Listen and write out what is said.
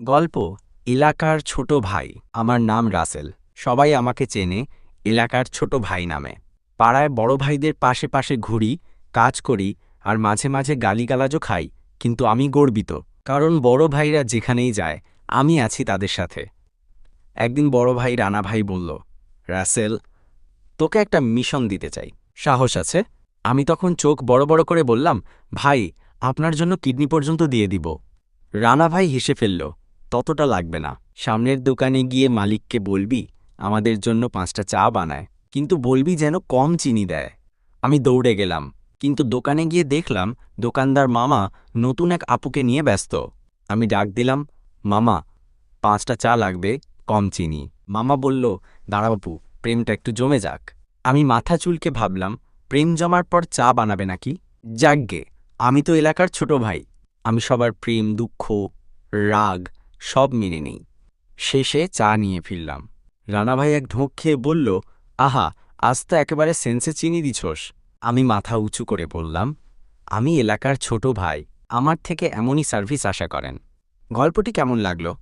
গল্প, এলাকার ছোট ভাই, আমার নাম রাসেল। সবাই আমাকে চেনে, এলাকার ছোট ভাই নামে। পাড়ায় বড় ভাইদের পাশে পাশে ঘুরি, কাজ করি, আর মাঝে মাঝে গালিগালাজও খাই, কিন্তু আমি গর্বিত। কারণ বড় ভাইরা যেখানেই যায়, আমি আছি তাদের সাথে। একদিন বড় ভাই রানা ভাই বলল, রাসেল, তোকে একটা মিশন দিতে চাই। সাহস আছে? আমি তখন চোখ বড় বড় করে বললাম, ভাই, আপনার জন্য কিডনি পর্যন্ত দিয়ে দিব। রানা ভাই হেসে ফেলল ততটা লাগবে না। সামনের দোকানে গিয়ে মালিককে বলবি, আমাদের জন্য পাঁচটা চা বানায়। কিন্তু বলবি যেন কম চিনি দেয়। আমি দৌড়ে গেলাম, কিন্তু দোকানে গিয়ে দেখলাম, দোকানদার মামা নতুন এক আপুকে নিয়ে ব্যস্ত। আমি ডাক দিলাম, মামা, পাঁচটা চা লাগবে, কম চিনি। মামা বলল দাঁড়া বাপু প্রেমটা একটু জমে যাক। আমি মাথা চুলকে ভাবলাম, প্রেম জমার পর চা বানাবে নাকি? যাগ্গে আমি তো এলাকার ছোট ভাই। আমি সবার প্রেম, দুঃখ, রাগ সব মেনে নেই। শেষে চা নিয়ে ফিরলাম। রানাভাই এক ঢোঁক খেয়ে বলল, আহা, আজ তো একেবারে সেন্সে চিনি দিছস। আমি মাথা উঁচু করে বললাম, আমি এলাকার ছোট ভাই, আমার থেকে এমনই সার্ভিস আশা করেন। গল্পটি কেমন লাগল?